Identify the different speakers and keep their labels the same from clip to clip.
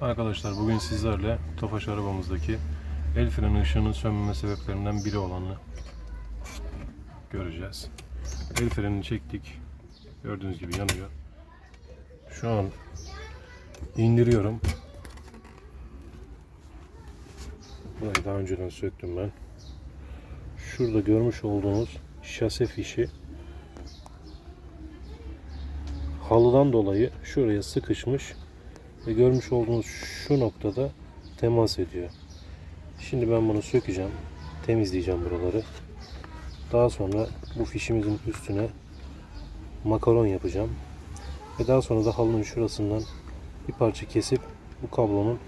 Speaker 1: Arkadaşlar bugün sizlerle Tofaş arabamızdaki el freni ışığının sönmeme sebeplerinden biri olanı göreceğiz. El frenini çektik. Gördüğünüz gibi yanıyor. Şu an indiriyorum. Burayı daha önceden söktüm ben. Şurada görmüş olduğunuz şase fişi halıdan dolayı şuraya sıkışmış ve görmüş olduğunuz şu noktada temas ediyor. Şimdi ben bunu sökeceğim. Temizleyeceğim buraları. Daha sonra bu fişimizin üstüne makaron yapacağım. Ve daha sonra da halının şurasından bir parça kesip bu kablonun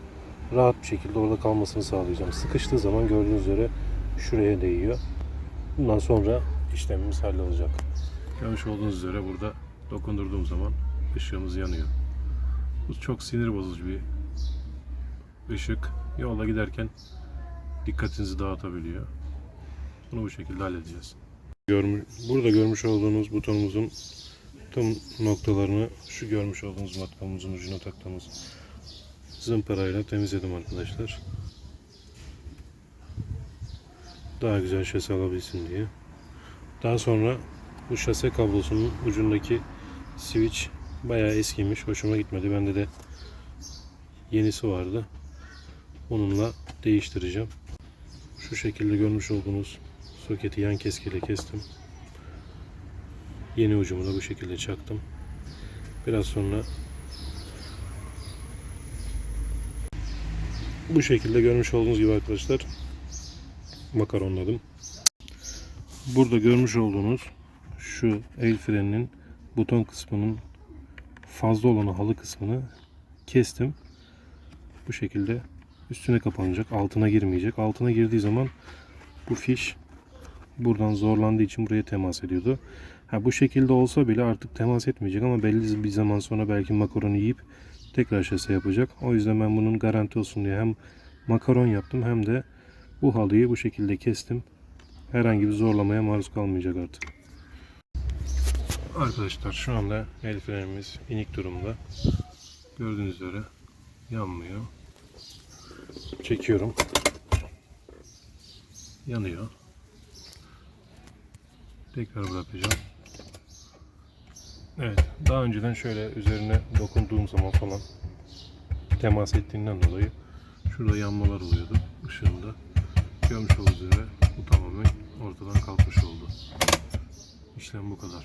Speaker 1: rahat bir şekilde orada kalmasını sağlayacağım. Sıkıştığı zaman gördüğünüz üzere şuraya değiyor. Bundan sonra işlemimiz hallolacak. Görmüş olduğunuz üzere burada dokundurduğum zaman ışığımız yanıyor. Bu çok sinir bozucu bir ışık. Yolda giderken dikkatinizi dağıtabiliyor. Bunu bu şekilde halledeceğiz. Görmüş, burada görmüş olduğunuz butonumuzun tüm noktalarını şu görmüş olduğunuz matkamımızın ucuna taktığımız zımparayla temizledim arkadaşlar. Daha güzel şase alabilsin diye. Daha sonra bu şase kablosunun ucundaki switch bayağı eskimiş. Hoşuma gitmedi. Bende de yenisi vardı. Onunla değiştireceğim. Şu şekilde görmüş olduğunuz soketi yan keskiyle kestim. Yeni ucumu da bu şekilde çaktım. Biraz sonra bu şekilde görmüş olduğunuz gibi arkadaşlar makaronladım. Burada görmüş olduğunuz şu el freninin buton kısmının fazla olan halı kısmını kestim. Bu şekilde üstüne kapanacak. Altına girmeyecek. Altına girdiği zaman bu fiş buradan zorlandığı için buraya temas ediyordu. Ha, bu şekilde olsa bile artık temas etmeyecek ama belli bir zaman sonra belki makaronu yiyip tekrar şase yapacak. O yüzden ben bunun garanti olsun diye hem makaron yaptım hem de bu halıyı bu şekilde kestim. Herhangi bir zorlamaya maruz kalmayacak artık. Arkadaşlar şu anda el frenimiz inik durumda. Gördüğünüz üzere yanmıyor. Çekiyorum. Yanıyor. Tekrar bırakacağım. Evet, daha önceden şöyle üzerine dokunduğum zaman falan temas ettiğinden dolayı şurada yanmalar oluyordu ışığında. Görmüş olduğunuz üzere bu tamamen ortadan kalkmış oldu. İşlem bu kadar.